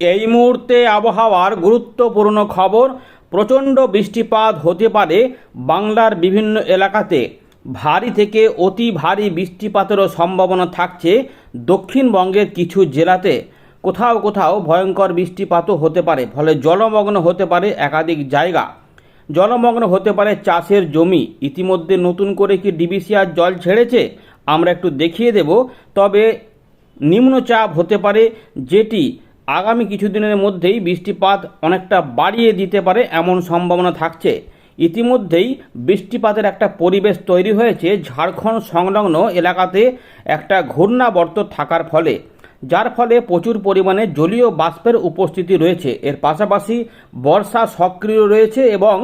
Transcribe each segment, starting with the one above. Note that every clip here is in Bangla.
এই মুহূর্তে আবহাওয়ার গুরুত্বপূর্ণ খবর, প্রচণ্ড বৃষ্টিপাত হতে পারে বাংলার বিভিন্ন এলাকাতে। ভারী থেকে অতি ভারী বৃষ্টিপাতেরও সম্ভাবনা থাকছে দক্ষিণবঙ্গের কিছু জেলাতে। কোথাও কোথাও ভয়ঙ্কর বৃষ্টিপাতও হতে পারে, ফলে জলমগ্ন হতে পারে একাধিক জায়গা। জলমগ্ন হতে পারে চাষের জমি। ইতিমধ্যে নতুন করে কি ডিবিসিআর জল ছেড়েছে, আমরা একটু দেখিয়ে দেব, তবে নিম্নচাপ হতে পারে যেটি আগামী কিছুদিনের মধ্যেই বৃষ্টিপাত অনেকটা বাড়িয়ে দিতে পারে এমন সম্ভাবনা থাকছে। ইতিমধ্যেই বৃষ্টিপাতের একটা পরিবেশ তৈরি হয়েছে ঝাড়খণ্ড সংলগ্ন এলাকাতে একটা ঘূর্ণাবর্ত থাকার ফলে। যার ফলে প্রচুর পরিমাণে জলীয় বাষ্পের উপস্থিতি রয়েছে। এর পাশাপাশি বর্ষা সক্রিয় রয়েছে এবং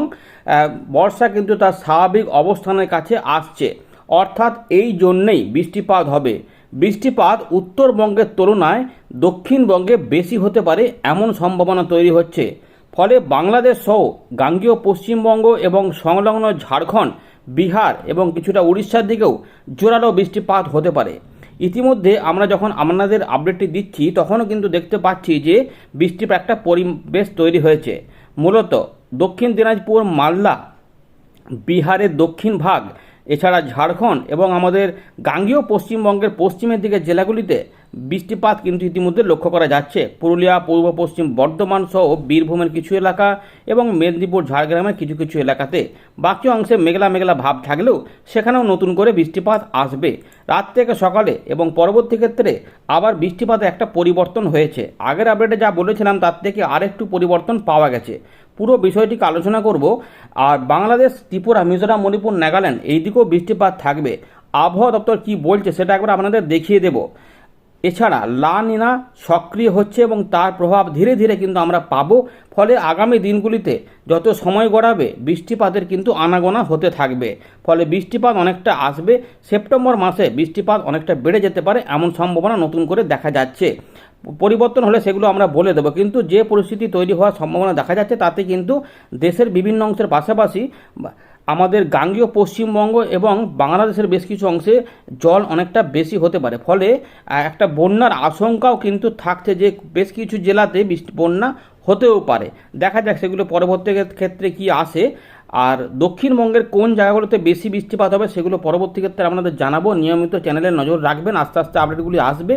বর্ষা কিন্তু তার স্বাভাবিক অবস্থানের কাছে আসছে। অর্থাৎ এই জন্যেই বৃষ্টিপাত হবে। বৃষ্টিপাত উত্তরবঙ্গের তুলনায় দক্ষিণবঙ্গে বেশি হতে পারে এমন সম্ভাবনা তৈরি হচ্ছে। ফলে বাংলাদেশ সহ গাঙ্গীয় পশ্চিমবঙ্গ এবং সংলগ্ন ঝাড়খণ্ড, বিহার এবং কিছুটা উড়িষ্যার দিকেও জোরালো বৃষ্টিপাত হতে পারে। ইতিমধ্যে আমরা যখন আপনাদের আপডেটটি দিচ্ছি, তখনও কিন্তু দেখতে পাচ্ছি যে বৃষ্টির একটা পরিবেশ তৈরি হয়েছে। মূলত দক্ষিণ দিনাজপুর, মালদা, বিহারের দক্ষিণ ভাগ এছাড়া ঝাড়খণ্ড এবং আমাদের গাঙ্গীয় পশ্চিমবঙ্গের পশ্চিমের দিকে জেলাগুলিতে বৃষ্টিপাত কিন্তু ইতিমধ্যে লক্ষ্য করা যাচ্ছে। পুরুলিয়া, পূর্ব পশ্চিম বর্ধমান সহ বীরভূমের কিছু এলাকা এবং মেদিনীপুর, ঝাড়গ্রামের কিছু কিছু এলাকাতে। বাকি অংশে মেঘলা মেঘলা ভাব থাকলেও সেখানেও নতুন করে বৃষ্টিপাত আসবে। রাত থেকে সকালে এবং পরবর্তী ক্ষেত্রে আবার বৃষ্টিপাতে একটা পরিবর্তন হয়েছে। আগের আপডেটে যা বলেছিলাম তার থেকে আরেকটু পরিবর্তন পাওয়া গেছে। পুরো বিষয়টিকে আলোচনা করব। আর বাংলাদেশ, ত্রিপুরা, মিজোরাম, মণিপুর, নাগাল্যান্ড, এই দিকেও বৃষ্টিপাত থাকবে। আবহাওয়া দপ্তর কি বলছে সেটা একবার আপনাদের দেখিয়ে দেব। এছাড়া লা নিনা সক্রিয় হচ্ছে এবং তার প্রভাব ধীরে ধীরে কিন্তু আমরা পাবো। ফলে আগামী দিনগুলিতে যত সময় গড়াবে, বৃষ্টিপাতের কিন্তু আনাগোনা হতে থাকবে। ফলে বৃষ্টিপাত অনেকটা আসবে। সেপ্টেম্বর মাসে বৃষ্টিপাত অনেকটা বেড়ে যেতে পারে, এমন সম্ভাবনা নতুন করে দেখা যাচ্ছে। পরিবর্তন হলে সেগুলো আমরা বলে দেবো। কিন্তু যে পরিস্থিতি তৈরি হওয়ার সম্ভাবনা দেখা যাচ্ছে, তাতে কিন্তু দেশের বিভিন্ন অংশের পাশাপাশি আমাদের গাঙ্গীয় পশ্চিমবঙ্গ এবং বাংলাদেশের বেশ কিছু অংশে জল অনেকটা বেশি হতে পারে। ফলে একটা বন্যার আশঙ্কাও কিন্তু থাকছে যে বেশ কিছু জেলাতে বন্যা হতেও পারে। দেখা যাক সেগুলো পরবর্তী ক্ষেত্রে কি আসে। আর দক্ষিণবঙ্গের কোন জায়গাগুলোতে বেশি বৃষ্টিপাত হবে সেগুলো পরবর্তী ক্ষেত্রে আপনাদের জানাব। নিয়মিত চ্যানেলে নজর রাখবেন, আস্তে আস্তে আপডেটগুলি আসবে।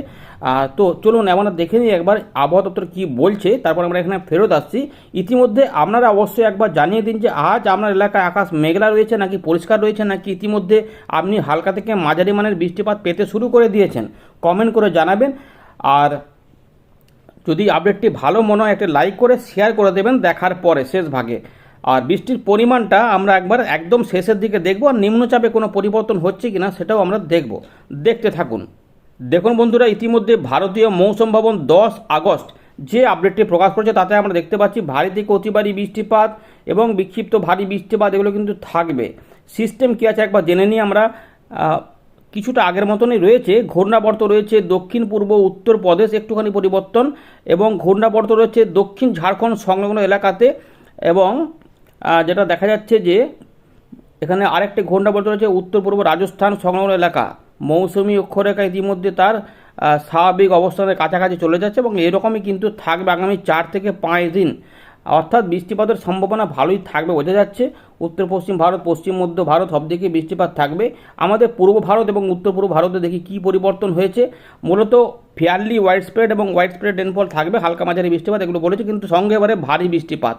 তো চলুন আমরা দেখে নিই একবার আবহাওয়া দপ্তর কী বলছে। তারপর আমরা এখানে ফেরত আসছি। ইতিমধ্যে আপনারা অবশ্যই একবার জানিয়ে দিন যে আজ আপনার এলাকায় আকাশ মেঘলা রয়েছে নাকি পরিষ্কার রয়েছে, নাকি ইতিমধ্যে আপনি হালকা থেকে মাঝারি মানের বৃষ্টিপাত পেতে শুরু করে দিয়েছেন। কমেন্ট করে জানাবেন। আর যদি আপডেটটি ভালো মনে হয়, একটা লাইক করে, শেয়ার করে দেবেন। দেখার পরে, শেষ ভাগে। আর বৃষ্টির পরিমাণটা আমরা একবার একদম শেষের দিকে দেখব আর নিম্নচাপে কোনো পরিবর্তন হচ্ছে কিনা সেটাও আমরা দেখব। দেখতে থাকুন। দেখুন বন্ধুরা, ইতিমধ্যে ভারতীয় মৌসুম ভবন দশ আগস্ট যে আপডেটটি প্রকাশ করেছে তাতে আমরা দেখতে পাচ্ছি ভারী থেকে অতি ভারী বৃষ্টিপাত এবং বিক্ষিপ্ত ভারী বৃষ্টিপাত এগুলো কিন্তু থাকবে। সিস্টেম কী আছে একবার জেনে নিই আমরা। কিছুটা আগের মতনই রয়েছে। ঘূর্ণাবর্ত রয়েছে দক্ষিণ, পূর্ব, উত্তর প্রদেশ একটুখানি পরিবর্তন এবং ঘূর্ণাবর্ত রয়েছে দক্ষিণ ঝাড়খণ্ড সংলগ্ন এলাকাতে এবং যেটা দেখা যাচ্ছে যে এখানে আরেকটি ঘূর্ণাবর্ত রয়েছে উত্তর পূর্ব রাজস্থান সংলগ্ন এলাকা। মৌসুমি অক্ষরেখা ইতিমধ্যে তার স্বাভাবিক অবস্থানের কাছাকাছি চলে যাচ্ছে এবং এরকমই কিন্তু থাকবে আগামী চার থেকে পাঁচ দিন। অর্থাৎ বৃষ্টিপাতের সম্ভাবনা ভালোই থাকবে বোঝা যাচ্ছে। উত্তর পশ্চিম ভারত, পশ্চিম মধ্য ভারত সব দিকে বৃষ্টিপাত থাকবে। আমাদের পূর্ব ভারত এবং উত্তর পূর্ব ভারতে দেখি কী পরিবর্তন হয়েছে। মূলত ফেয়ারলি ওয়াইড স্প্রেড এবং ওয়াইড স্প্রেড রেনফল থাকবে। হালকা মাঝারি বৃষ্টিপাত এগুলো বলেছে, কিন্তু সঙ্গে এবারে ভারী বৃষ্টিপাত।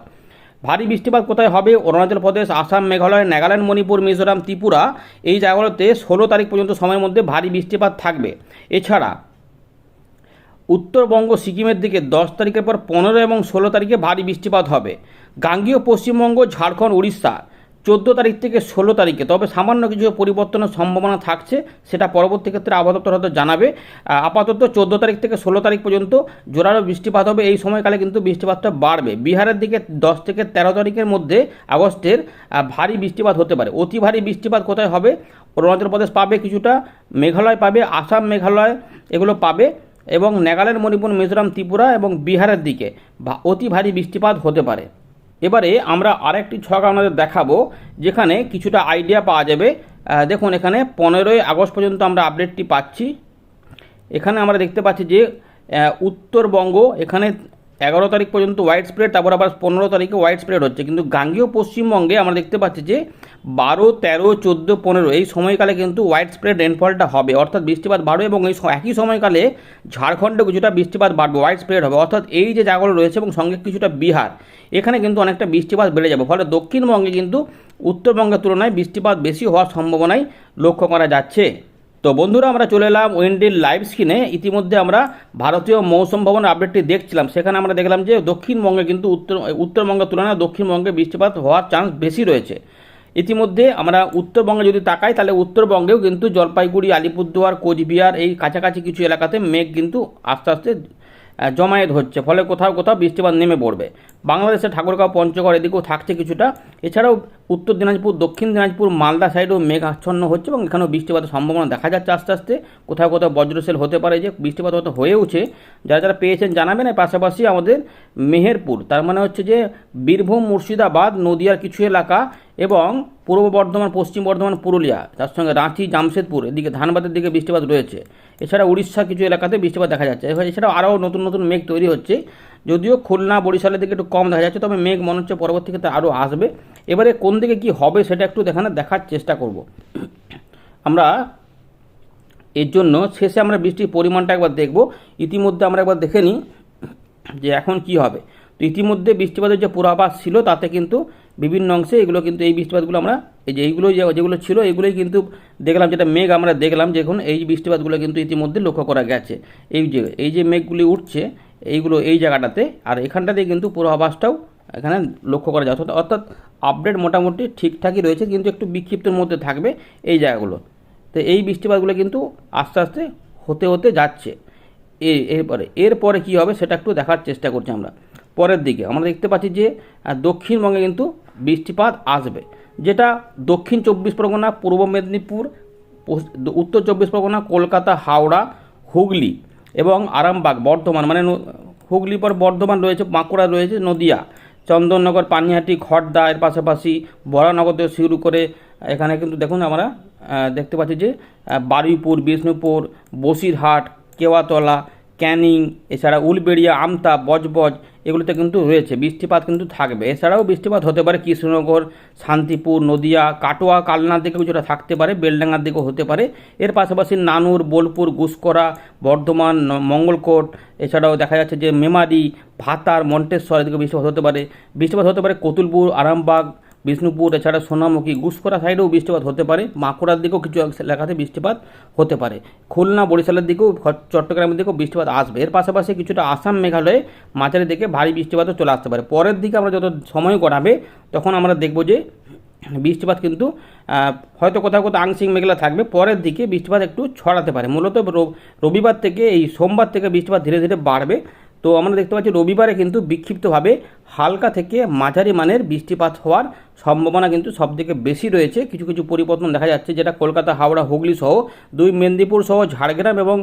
ভারী বৃষ্টিপাত কোথায় হবে? অরুণাচল প্রদেশ, আসাম, মেঘালয়, নাগাল্যান্ড, মণিপুর, মিজোরাম, ত্রিপুরা। এই জায়গাগুলোতে ষোলো তারিখ পর্যন্ত সময়ের মধ্যে ভারী বৃষ্টিপাত থাকবে। এছাড়া উত্তরবঙ্গ সিকিমের দিকে দশ তারিখের পর পনেরো এবং ষোলো তারিখে ভারী বৃষ্টিপাত হবে। গাঙ্গীয় পশ্চিমবঙ্গ, ঝাড়খণ্ড, উড়িষ্যা। চোদ্দ তারিখ থেকে ষোলো তারিখে। তবে সামান্য কিছু পরিবর্তনের সম্ভাবনা থাকছে, সেটা পরবর্তী ক্ষেত্রে আবহাওয়া হয়তো জানাবে। আপাতত চোদ্দ তারিখ থেকে ষোলো তারিখ পর্যন্ত জোরালো বৃষ্টিপাত হবে। এই সময়কালে কিন্তু বৃষ্টিপাতটা বাড়বে। বিহারের দিকে দশ থেকে তেরো তারিখের মধ্যে আগস্টের ভারী বৃষ্টিপাত হতে পারে। অতি ভারী বৃষ্টিপাত কোথায় হবে? অরুণাচল প্রদেশ পাবে কিছুটা, মেঘালয় পাবে, আসাম, মেঘালয় এগুলো পাবে এবং নাগাল্যান্ড, মণিপুর, মিজোরাম, ত্রিপুরা এবং বিহারের দিকে অতি ভারী বৃষ্টিপাত হতে পারে। এবারে আমরা আরেকটি ছক আপনাদের দেখাবো, যেখানে কিছুটা আইডিয়া পাওয়া যাবে। দেখুন এখানে পনেরোই আগস্ট পর্যন্ত আমরা আপডেটটি পাচ্ছি। এখানে আমরা দেখতে পাচ্ছি যে উত্তরবঙ্গ এখানে এগারো তারিখ পর্যন্ত হোয়াইট স্প্রেড তারপর আবার পনেরো তারিখে হোয়াইট স্প্রেড হচ্ছে। কিন্তু গাঙ্গেয় পশ্চিমবঙ্গে আমরা দেখতে পাচ্ছি যে বারো, তেরো, চোদ্দ, পনেরো এই সময়কালে কিন্তু হোয়াইট স্প্রেড রেনফলটা হবে। অর্থাৎ বৃষ্টিপাত বাড়বে এবং এই একই সময়কালে ঝাড়খণ্ডে কিছুটা বৃষ্টিপাত বাড়বে হোয়াইট স্প্রেড হবে। অর্থাৎ এই যে জায়গাগুলো রয়েছে এবং সঙ্গে কিছুটা বিহার, এখানে কিন্তু অনেকটা বৃষ্টিপাত বেড়ে যাবে। ফলে দক্ষিণবঙ্গে কিন্তু উত্তরবঙ্গের তুলনায় বৃষ্টিপাত বেশি হওয়ার সম্ভাবনাই লক্ষ্য করা যাচ্ছে। তো বন্ধুরা, আমরা চলে এলাম উইন্ডির লাইভ স্ক্রিনে। ইতিমধ্যে আমরা ভারতীয় মৌসুম ভবনের আপডেটটি দেখছিলাম। সেখানে আমরা দেখলাম যে দক্ষিণবঙ্গে কিন্তু উত্তর, উত্তরবঙ্গের তুলনায় দক্ষিণবঙ্গে বৃষ্টিপাত হওয়ার চান্স বেশি রয়েছে। ইতিমধ্যে আমরা উত্তরবঙ্গে যদি তাকাই, তাহলে উত্তরবঙ্গেও কিন্তু জলপাইগুড়ি, আলিপুরদুয়ার, কোচবিহার এই কাছাকাছি কিছু এলাকাতে মেঘ কিন্তু আস্তে আস্তে জমায়েত হচ্ছে। ফলে কোথাও কোথাও বৃষ্টিপাত নেমে পড়বে। বাংলাদেশের ঠাকুরগাঁও, পঞ্চগড় এদিকেও থাকছে কিছুটা। এছাড়াও উত্তর দিনাজপুর, দক্ষিণ দিনাজপুর, মালদা সাইডেও মেঘ আচ্ছন্ন হচ্ছে এবং এখানেও বৃষ্টিপাতের সম্ভাবনা দেখা যাচ্ছে আস্তে আস্তে। কোথাও কোথাও বজ্রশেল হতে পারে যে বৃষ্টিপাত হয়তো হয়েওছে যারা যারা পেয়েছেন জানাবেন, এর পাশাপাশি আমাদের মেহেরপুর, তার মানে হচ্ছে যে বীরভূম, মুর্শিদাবাদ, নদিয়ার কিছু এলাকা এবং পূর্ব বর্ধমান, পশ্চিম বর্ধমান, পুরুলিয়া, তার সঙ্গে রাঁচি, জামশেদপুর, এদিকে ধানবাদের দিকে বৃষ্টিপাত রয়েছে। এছাড়া উড়িষ্যার কিছু এলাকাতে বৃষ্টিপাত দেখা যাচ্ছে। এছাড়াও আরও নতুন নতুন মেঘ তৈরি হচ্ছে। যদিও খুলনা বরিশালের দিকে একটু কম দেখা যাচ্ছে, তবে মেঘ মনে হচ্ছে পরবর্তী ক্ষেত্রে আরও আসবে। এবারে কোন দিকে কি হবে সেটা একটু দেখানো, দেখার চেষ্টা করব। আমরা এর জন্য শেষে আমরা বৃষ্টির পরিমাণটা একবার দেখব। ইতিমধ্যে আমরা একবার দেখে নিই যে এখন কি হবে। তো ইতিমধ্যে বৃষ্টিপাতের যে পূর্বাভাস ছিল, তাতে কিন্তু বিভিন্ন অংশে এগুলো কিন্তু এই বৃষ্টিপাতগুলো আমরা, এই যে এইগুলো যেগুলো ছিল, এগুলোই কিন্তু দেখলাম, যেটা মেঘ আমরা দেখলাম যে এখন এই বৃষ্টিপাতগুলো কিন্তু ইতিমধ্যে লক্ষ্য করা গেছে। এই যে এই যে মেঘগুলি উঠছে এইগুলো এই জায়গাটাতে, আর এখানটাতে কিন্তু পূর্বাভাসটাও এখানে লক্ষ্য করা যায়। অর্থাৎ আপডেট মোটামুটি ঠিকঠাকই রয়েছে, কিন্তু একটু বিক্ষিপ্তের মধ্যে থাকবে এই জায়গাগুলো। তো এই বৃষ্টিপাতগুলো কিন্তু আস্তে আস্তে হতে হতে যাচ্ছে। এরপরে এরপরে কী হবে সেটা একটু দেখার চেষ্টা করছি আমরা। পরের দিকে আমরা দেখতে পাচ্ছি যে দক্ষিণবঙ্গে কিন্তু বৃষ্টিপাত আসবে। যেটা দক্ষিণ চব্বিশ পরগনা, পূর্ব মেদিনীপুর উত্তর চব্বিশ পরগনা, কলকাতা, হাওড়া, হুগলি এবং আরামবাগ, বর্ধমান মানে হুগলি পর বর্ধমান রয়েছে, বাঁকুড়া রয়েছে, নদিয়া, চন্দননগর, পানিহাটি খড়দা এর পাশাপাশি বরানগর থেকে শুরু করে, এখানে কিন্তু দেখুন আমরা দেখতে পাচ্ছি যে বারুইপুর, বিষ্ণুপুর, বসিরহাট, কেওয়াতলা ক্যানিং, এছাড়া উলবেড়িয়া, আমতা, বজবজ এগুলোতে কিন্তু রয়েছে। বৃষ্টিপাত কিন্তু থাকবে। এছাড়াও বৃষ্টিপাত হতে পারে কৃষ্ণনগর, শান্তিপুর, নদিয়া, কাটোয়া, কালনার দিকে কিছুটা থাকতে পারে, বেলডাঙ্গার দিকেও হতে পারে। এর পাশাপাশি নানুর, বোলপুর গুসকরা বর্ধমান মঙ্গলকোট, এছাড়াও দেখা যাচ্ছে যে মেমারি, ভাতার, মন্টেশ্বর এদিকে বৃষ্টিপাত হতে পারে। বৃষ্টিপাত হতে পারে কতুলপুর, আরামবাগ বিষ্ণুপুর, এছাড়া সোনামুখী গুসকরা সাইডেও বৃষ্টিপাত হতে পারে। বাঁকুড়ার দিকেও কিছু এলাকাতে বৃষ্টিপাত হতে পারে। খুলনা, বরিশালের দিকেও চট্টগ্রামের দিকেও বৃষ্টিপাত আসবে। এর পাশাপাশি কিছুটা আসাম, মেঘালয়ে, মাঝারি দিকে ভারী বৃষ্টিপাতও চলে আসতে পারে। পরের দিকে আমরা যত সময় গড়াবে, তখন আমরা দেখব যে বৃষ্টিপাত কিন্তু হয়তো কোথাও কোথাও আংশিক মেঘলা থাকবে। পরের দিকে বৃষ্টিপাত একটু ছড়াতে পারে। মূলত রবিবার থেকে এই সোমবার থেকে বৃষ্টিপাত ধীরে ধীরে বাড়বে। তো আমরা দেখতে পাচ্ছি রবিবারে কিন্তু বিক্ষিপ্তভাবে হালকা থেকে মাঝারি মানের বৃষ্টিপাত হওয়ার সম্ভাবনা কিন্তু সবথেকে বেশি রয়েছে। কিছু কিছু পরিবর্তন দেখা যাচ্ছে, যেটা কলকাতা, হাওড়া, হুগলি সহ দুই মেদিনীপুর সহ ঝাড়গ্রাম এবং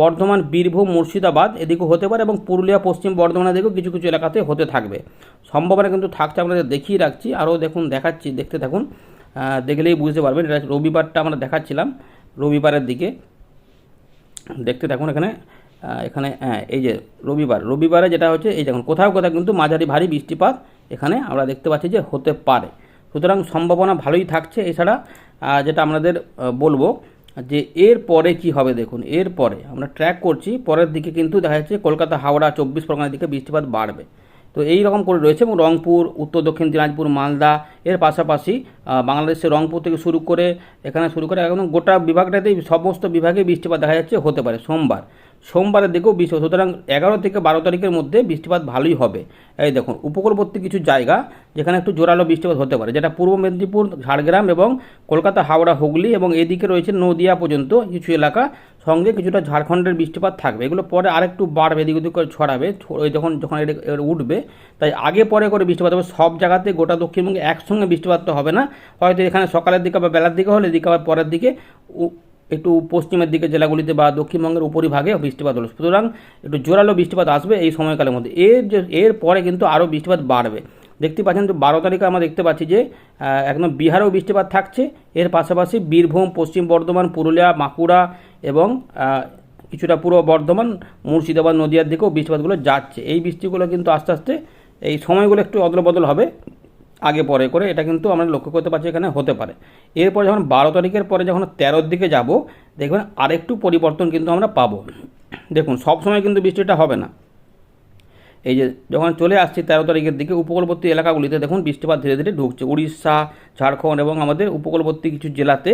বর্ধমান, বীরভূম, মুর্শিদাবাদ এদিকেও হতে পারে এবং পুরুলিয়া, পশ্চিম বর্ধমানের দিকেও কিছু কিছু এলাকাতে হতে থাকবে। সম্ভাবনা কিন্তু থাকছে, আমরা দেখিয়ে রাখছি। আরও দেখুন, দেখাচ্ছি, দেখতে থাকুন। দেখলেই বুঝতে পারবেন, এটা রবিবারটা আমরা দেখাচ্ছিলাম রবিবারের দিকে। দেখতে থাকুন এখানে। এখানে হ্যাঁ এই যে রবিবার, রবিবারে যেটা হচ্ছে, এই দেখুন, কোথাও কোথাও কিন্তু মাঝারি ভারী বৃষ্টিপাত এখানে আমরা দেখতে পাচ্ছি যে হতে পারে। সুতরাং সম্ভাবনা ভালোই থাকছে। এছাড়া যেটা আমাদের বলব যে এর পরে কি হবে দেখুন, এর পরে আমরা ট্র্যাক করছি, পরের দিকে কিন্তু দেখা যাচ্ছে কলকাতা, হাওড়া, চব্বিশ পরগনার দিকে বৃষ্টিপাত বাড়বে। তো এই রকম করে রয়েছে এবং রংপুর, উত্তর, দক্ষিণ দিনাজপুর, মালদা, এর পাশাপাশি বাংলাদেশের রংপুর থেকে শুরু করে, এখানে শুরু করে, একদম গোটা বিভাগটাতেই সমস্ত বিভাগে বৃষ্টিপাত দেখা যাচ্ছে, হতে পারে সোমবার। সোমবারের দিকেও বৃষ্টি সুতরাং এগারো থেকে বারো তারিখের মধ্যে বৃষ্টিপাত ভালোই হবে। এই দেখুন, উপকূলবর্তী কিছু জায়গা যেখানে একটু জোরালো বৃষ্টিপাত হতে পারে, যেটা পূর্ব মেদিনীপুর, ঝাড়গ্রাম এবং কলকাতা, হাওড়া, হুগলি এবং এদিকে রয়েছে নদিয়া পর্যন্ত কিছু এলাকা সঙ্গে কিছুটা ঝাড়খণ্ডের বৃষ্টিপাত থাকবে। এগুলো পরে আরেকটু বাড়বে, এদিক ওদিক করে ছড়াবে যখন যখন এটা উঠবে, তাই আগে পরে করে বৃষ্টিপাত হবে। সব জায়গাতে গোটা দক্ষিণবঙ্গে একসঙ্গে বৃষ্টিপাত তো হবে না। হয়তো এখানে সকালের দিকে বা বেলার দিকে হলে, এদিকে আবার পরের দিকে একটু পশ্চিমের দিকে জেলাগুলিতে বা দক্ষিণবঙ্গের উপরিভাগে বৃষ্টিপাত হলো। সুতরাং একটু জোরালো বৃষ্টিপাত আসবে এই সময়কালের মধ্যে। এর যে, এর পরে কিন্তু আরও বৃষ্টিপাত বাড়বে। দেখতে পাচ্ছেন তো বারো তারিখে আমরা দেখতে পাচ্ছি যে একদম বিহারেও বৃষ্টিপাত থাকছে। এর পাশাপাশি বীরভূম, পশ্চিম বর্ধমান, পুরুলিয়া বাঁকুড়া এবং কিছুটা পূর্ব বর্ধমান, মুর্শিদাবাদ, নদিয়ার দিকেও বৃষ্টিপাতগুলো যাচ্ছে। এই বৃষ্টিগুলো কিন্তু আস্তে আস্তে এই সময়গুলো একটু অদলবদল হবে। আগে পরে করে এটা কিন্তু আমরা লক্ষ্য করতে পারছি এখানে হতে পারে। এরপর যখন বারো তারিখের পরে যখন তেরোর দিকে যাব, দেখবেন আরেকটু পরিবর্তন কিন্তু আমরা পাবো। দেখুন, সব সময় কিন্তু বৃষ্টিটা হবে না। এই যে যখন চলে আসছি তেরো তারিখের দিকে উপকূলবর্তী এলাকাগুলিতে, দেখুন বৃষ্টিপাত ধীরে ধীরে ঢুকছে। উড়িষ্যা, ঝাড়খণ্ড এবং আমাদের উপকূলবর্তী কিছু জেলাতে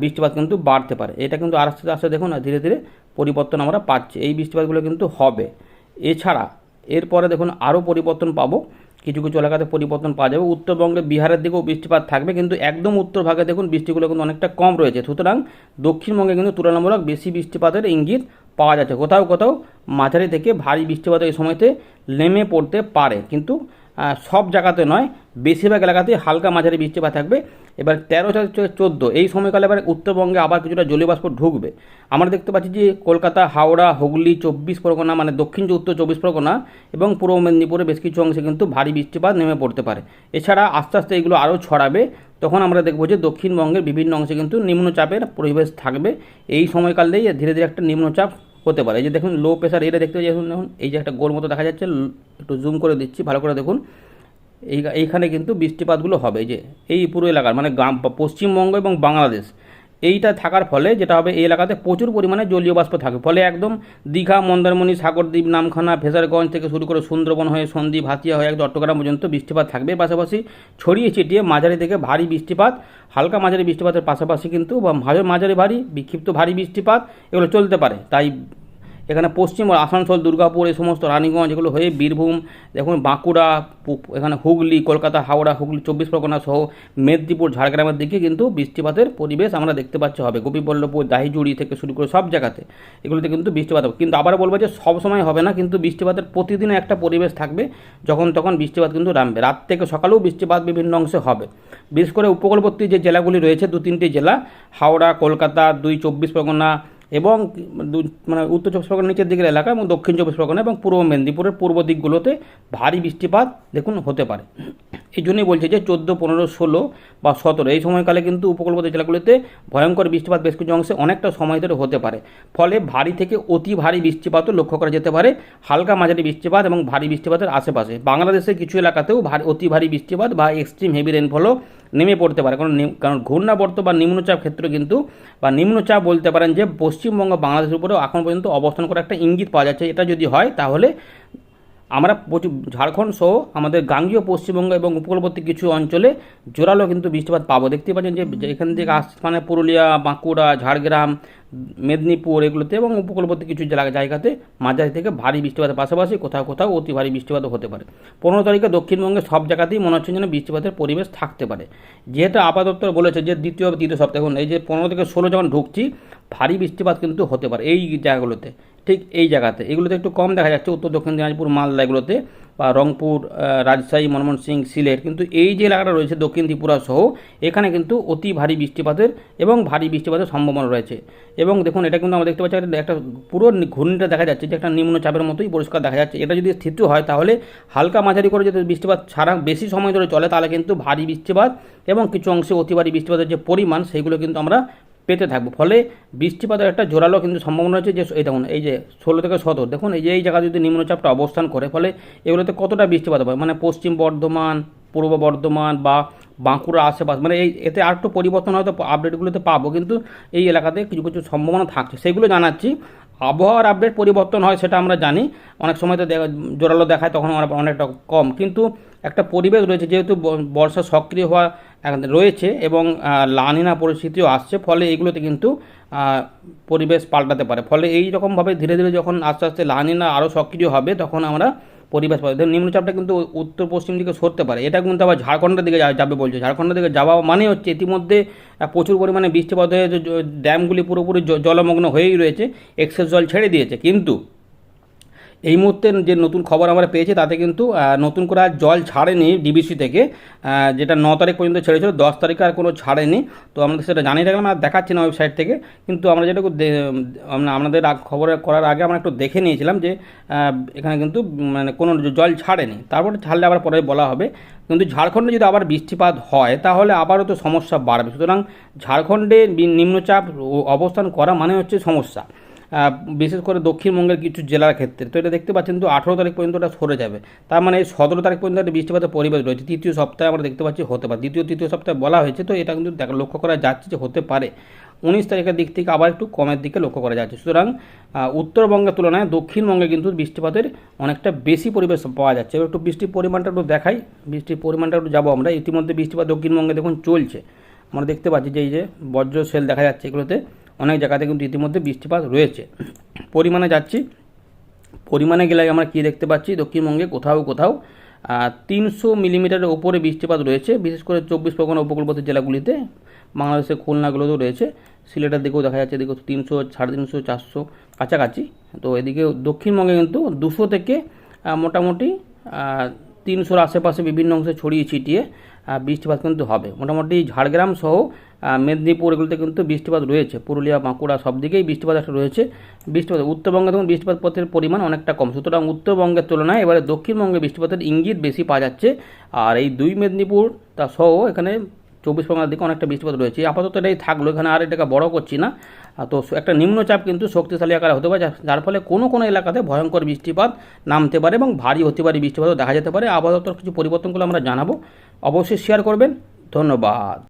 বৃষ্টিপাত কিন্তু বাড়তে পারে। এটা কিন্তু আস্তে আস্তে দেখুন, ধীরে ধীরে পরিবর্তন আমরা পাচ্ছি। এই বৃষ্টিপাতগুলো কিন্তু হবে। এছাড়া এরপরে দেখুন আরও পরিবর্তন পাবো। কিছু কিছু এলাকাতে পরিবর্তন পাওয়া যাবে। উত্তরবঙ্গে বিহারের দিকেও বৃষ্টিপাত থাকবে, কিন্তু একদম উত্তর ভাগে দেখুন বৃষ্টিগুলো কিন্তু অনেকটা কম রয়েছে। সুতরাং দক্ষিণবঙ্গে কিন্তু তুলনামূলক বেশি বৃষ্টিপাতের ইঙ্গিত পাওয়া যাচ্ছে। কোথাও কোথাও মাঝারি থেকে ভারী বৃষ্টিপাত এই সময়তে নেমে পড়তে পারে। কিন্তু সব জায়গাতে নয়, বেশিরভাগ এলাকাতে হালকা মাঝারি বৃষ্টিপাত থাকবে। এবার তেরো চোদ্দ, এই সময়কালে এবার উত্তরবঙ্গে আবার কিছুটা জলীয়বাষ্প ঢুকবে। আমরা দেখতে পাচ্ছি যে কলকাতা, হাওড়া, হুগলি, চব্বিশ পরগনা মানে দক্ষিণ উত্তর চব্বিশ পরগনা এবং পূর্ব মেদিনীপুরে বেশ কিছু অংশে কিন্তু ভারী বৃষ্টিপাত নেমে পড়তে পারে। এছাড়া আস্তে আস্তে এগুলো আরও ছড়াবে। তখন আমরা দেখব যে দক্ষিণবঙ্গের বিভিন্ন অংশে কিন্তু নিম্নচাপের পরিবেশ থাকবে। এই সময়কালেই ধীরে ধীরে একটা নিম্নচাপ হতে পারে। এই যে দেখুন লো প্রেশার এটা দেখতে পাচ্ছি দেখুন এই যে একটা গোল মতো দেখা যাচ্ছে, একটু জুম করে দিচ্ছি, ভালো করে দেখুন। এই, এইখানে কিন্তু বৃষ্টিপাতগুলো হবে যে, এই পুরো এলাকার মানে গ্রাম পশ্চিমবঙ্গ এবং বাংলাদেশ। এইটা থাকার ফলে যেটা হবে, এই এলাকাতে প্রচুর পরিমাণে জলীয় বাষ্প থাকে। ফলে একদম দীঘা, মন্দারমণি, সাগরদ্বীপ, নামখানা ফেজারগঞ্জ থেকে শুরু করে সুন্দরবন হয়ে, সন্দ্বীপ, হাতিয়া হয়ে একদম চট্টগ্রাম পর্যন্ত বৃষ্টিপাত থাকবে। পাশাপাশি ছড়িয়ে ছিটিয়ে মাঝারি থেকে ভারী বৃষ্টিপাত, হালকা মাঝারি বৃষ্টিপাতের পাশাপাশি কিন্তু মাঝারি ভারী, বিক্ষিপ্ত ভারী বৃষ্টিপাত এগুলো চলতে পারে। তাই এখানে পশ্চিম আসানসোল, দুর্গাপুর, এই সমস্ত রানীগঞ্জ এগুলো হয়ে বীরভূম, দেখুন বাঁকুড়া এখানে হুগলি, কলকাতা, হাওড়া, হুগলি, চব্বিশ পরগনা সহ মেদিনীপুর, ঝাড়গ্রামের দিকে কিন্তু বৃষ্টিপাতের পরিবেশ আমরা দেখতে পাচ্ছি হবে। গোপীবল্লভপুর, দাহিজুড়ি থেকে শুরু করে সব জায়গাতে এগুলোতে কিন্তু বৃষ্টিপাত হবে। কিন্তু আবার বলব যে সব সময় হবে না, কিন্তু বৃষ্টিপাতের প্রতিদিন একটা পরিবেশ থাকবে, যখন তখন বৃষ্টিপাত কিন্তু নামবে। রাত থেকে সকালেও বৃষ্টিপাত বিভিন্ন অংশে হবে। বিশেষ করে উপকূলবর্তী যে জেলাগুলি রয়েছে দু তিনটি জেলা, হাওড়া, কলকাতা, দুই চব্বিশ পরগনা এবং মানে উত্তর চব্বিশ পরগনার নিচের দিকের এলাকা এবং দক্ষিণ চব্বিশ পরগনা এবং পূর্ব মেদিনীপুরের পূর্ব দিকগুলোতে ভারী বৃষ্টিপাত দেখুন হতে পারে। এই জন্যই বলছে যে চোদ্দ, পনেরো, ষোলো বা সতেরো এই সময়কালে কিন্তু উপকূলবর্তী জেলাগুলিতে ভয়ঙ্কর বৃষ্টিপাত বেশ কিছু অংশে অনেকটা সময় ধরে হতে পারে। ফলে ভারী থেকে অতি ভারী বৃষ্টিপাতও লক্ষ্য করা যেতে পারে। হালকা মাঝারি বৃষ্টিপাত এবং ভারী বৃষ্টিপাতের আশেপাশে। বাংলাদেশের কিছু এলাকাতেও ভারী, অতি ভারী বৃষ্টিপাত বা এক্সট্রিম হেভি রেনফলও নেমে পড়তে পারে। কারণ কারণ ঘূর্ণাবর্ত বা নিম্নচাপ ক্ষেত্র কিন্তু বা নিম্নচাপ বলতে পারেন যে পশ্চিমবঙ্গ বাংলাদেশের উপরেও এখন পর্যন্ত অবস্থান করে একটা ইঙ্গিত পাওয়া যাচ্ছে। এটা যদি হয়, তাহলে আমরা ঝাড়খণ্ড সহ আমাদের গাঙ্গীয়, পশ্চিমবঙ্গ এবং উপকূলবর্তী কিছু অঞ্চলে জোরালো কিন্তু বৃষ্টিপাত পাবো। দেখতে পাচ্ছেন যে এখান থেকে আস মানে পুরুলিয়া, বাঁকুড়া, ঝাড়গ্রাম, মেদিনীপুর এগুলোতে এবং উপকূলবর্তী কিছু জায়গাতে মাঝারি থেকে ভারী বৃষ্টিপাতের পাশাপাশি কোথাও কোথাও অতি ভারী বৃষ্টিপাতও হতে পারে। পনেরো তারিখে দক্ষিণবঙ্গে সব জায়গাতেই মনে হচ্ছে যেন বৃষ্টিপাতের পরিবেশ থাকতে পারে। যেহেতু আপাতত বলেছে যে, দ্বিতীয় তৃতীয় সপ্তাহে এই যে পনেরো থেকে ষোলো যখন ঢুকছি, ভারী বৃষ্টিপাত কিন্তু হতে পারে এই জায়গাগুলোতে। ঠিক এই জায়গাতে। এগুলোতে একটু কম দেখা যাচ্ছে, উত্তর, দক্ষিণ দিনাজপুর, মালদা এগুলোতে, বা রংপুর রাজশাহী ময়মনসিংহ সিলেট। কিন্তু এই যে এলাকাটা রয়েছে, দক্ষিণ ত্রিপুরা সহ, এখানে কিন্তু অতি ভারী বৃষ্টিপাতের এবং ভারী বৃষ্টিপাতের সম্ভাবনা রয়েছে। এবং দেখুন, এটা কিন্তু আমরা দেখতে পাচ্ছি, একটা- পুরো ঘূর্ণিটা দেখা যাচ্ছে, যে একটা নিম্নচাপের মতোই পরিষ্কার দেখা যাচ্ছে। এটা যদি স্থিতি হয়, তাহলে হালকা মাঝারি করে যদি বৃষ্টিপাত ছাড়া বেশি সময় ধরে চলে, তাহলে কিন্তু ভারী বৃষ্টিপাত এবং কিছু অংশে অতি ভারী বৃষ্টিপাতের যে পরিমাণ সেইগুলো কিন্তু আমরা পেতে থাকব। ফলে বৃষ্টিপাতের একটা জোরালো কিন্তু সম্ভাবনা রয়েছে যে, এই দেখুন, এই যে ষোলো থেকে সতেরো, দেখুন, এই যে, এই জায়গায় যদি নিম্নচাপটা অবস্থান করে, ফলে এগুলোতে কতটা বৃষ্টিপাত হবে? মানে পশ্চিম বর্ধমান, পূর্ব বর্ধমান বা বাঁকুড়া আশেপাশ মানে এই, এতে আর একটু পরিবর্তন হয়তো আপডেটগুলোতে পাবো, কিন্তু এই এলাকাতে কিছু কিছু সম্ভাবনা থাকছে। সেগুলো জানাচ্ছি। আবহাওয়ার আপডেট পরিবর্তন হয়, সেটা আমরা জানি। অনেক সময় তো জোরালো দেখায়, তখন অনেকটা কম। কিন্তু একটা পরিবেশ রয়েছে, যেহেতু বর্ষা সক্রিয় হওয়া রয়েছে এবং লানিনা পরিস্থিতিও আসছে, ফলে এইগুলোতে কিন্তু পরিবেশ পাল্টাতে পারে। ফলে এই রকমভাবে ধীরে ধীরে যখন আস্তে আস্তে লানিনা আরও সক্রিয় হবে, তখন আমরা পরিবেশ পাবে। দেখুন নিম্নচাপটা কিন্তু উত্তর পশ্চিম দিকে সরতে পারে। এটা কিন্তু আবার ঝাড়খণ্ডের দিকে যাবে বলছে। ঝাড়খণ্ডের দিকে যাওয়া মানে হচ্ছে ইতিমধ্যে প্রচুর পরিমাণে বৃষ্টিপাত হয়ে ড্যামগুলি পুরোপুরি জলমগ্ন হয়েই রয়েছে। এক্সেস জল ছেড়ে দিয়েছে। কিন্তু এই মুহূর্তে যে নতুন খবর আমরা পেয়েছি, তাতে কিন্তু নতুন করে আর জল ছাড়েনি ডিবিসি থেকে। যেটা ন তারিখ পর্যন্ত ছেড়েছিল, দশ তারিখে আর কোনো ছাড়েনি। তো আমরা সেটা জানিয়ে রাখলাম আর দেখাচ্ছি না ওয়েবসাইট থেকে। কিন্তু আমরা যেটুকু দে- আমাদের খবর করার আগে আমরা একটু দেখে নিয়েছিলাম যে এখানে কিন্তু মানে কোনো জল ছাড়েনি। তারপরে ছাড়লে আবার পরে বলা হবে। কিন্তু ঝাড়খণ্ডে যদি আবার বৃষ্টিপাত হয়, তাহলে আবারও তো সমস্যা বাড়বে। সুতরাং ঝাড়খণ্ডে নিম্নচাপ অবস্থান করা মানে হচ্ছে সমস্যা। বিশেষ করে দক্ষিণবঙ্গের কিছু জেলার ক্ষেত্রে। তো এটা দেখতে পাচ্ছেন তো আঠেরো তারিখ পর্যন্ত এটা সরে যাবে। তার মানে সতেরো তারিখ পর্যন্ত একটা বৃষ্টিপাতের পরিবেশ রয়েছে। তৃতীয় সপ্তাহে আমরা দেখতে পাচ্ছি হতে পারে। দ্বিতীয়, তৃতীয় সপ্তাহে বলা হয়েছে, তো এটা কিন্তু দেখা, লক্ষ্য করা যাচ্ছে যে হতে পারে। উনিশ তারিখের দিক থেকে আবার একটু কমের দিকে লক্ষ্য করা যাচ্ছে। সুতরাং উত্তরবঙ্গের তুলনায় দক্ষিণবঙ্গে কিন্তু বৃষ্টিপাতের অনেকটা বেশি পরিবেশ পাওয়া যাচ্ছে। এবার একটু বৃষ্টির পরিমাণটা একটু দেখাই। বৃষ্টির পরিমাণটা একটু যাব আমরা। ইতিমধ্যে বৃষ্টিপাত দক্ষিণবঙ্গে দেখুন চলছে। আমরা দেখতে পাচ্ছি যে এই যে বজ্র সেল দেখা যাচ্ছে এগুলোতে। অনেক জায়গাতে কিন্তু ইতিমধ্যে বৃষ্টিপাত রয়েছে। পরিমাণে যাচ্ছি। পরিমাণে গেলে আমরা কী দেখতে পাচ্ছি? দক্ষিণবঙ্গে কোথাও কোথাও তিনশো মিলিমিটারের ওপরে বৃষ্টিপাত রয়েছে। বিশেষ করে চব্বিশ পরগনা উপকূলবর্তী জেলাগুলিতে, বাংলাদেশের খুলনাগুলোতেও রয়েছে। সিলেটের দিকেও দেখা যাচ্ছে, এদিকে তিনশো, সাড়ে তিনশো, চারশো কাছাকাছি। তো এদিকে দক্ষিণবঙ্গে কিন্তু দুশো থেকে মোটামুটি তিনশোর আশেপাশে বিভিন্ন অংশে ছড়িয়ে ছিটিয়ে বৃষ্টিপাত কিন্তু হবে। মোটামুটি ঝাড়গ্রাম সহ মেদিনীপুর এগুলোতে কিন্তু বৃষ্টিপাত রয়েছে। পুরুলিয়া, বাঁকুড়া সব দিকেই বৃষ্টিপাত একটা রয়েছে। বৃষ্টিপাত, উত্তরবঙ্গে তখন বৃষ্টিপাতের পরিমাণ অনেকটা কম। সুতরাং উত্তরবঙ্গের তুলনায় এবারে দক্ষিণবঙ্গে বৃষ্টিপাতের ইঙ্গিত বেশি পাওয়া যাচ্ছে। আর এই দুই মেদিনীপুর তা সহ এখানে চব্বিশ পরগনার দিকে অনেকটা বৃষ্টিপাত রয়েছে। আপাতত এটাই থাকল। এখানে আর এটাকে বড় করছি না। তো একটা নিম্নচাপ কিন্তু শক্তিশালী আকারে হতে পারে যার ফলে কোনো কোনো এলাকাতে ভয়ঙ্কর বৃষ্টিপাত নামতে পারে এবং ভারী হতে পারে বৃষ্টিপাতও দেখা যেতে পারে। আপাতত কিছু পরিবর্তনগুলো আমরা জানাব। অবশ্যই শেয়ার করবেন। ধন্যবাদ।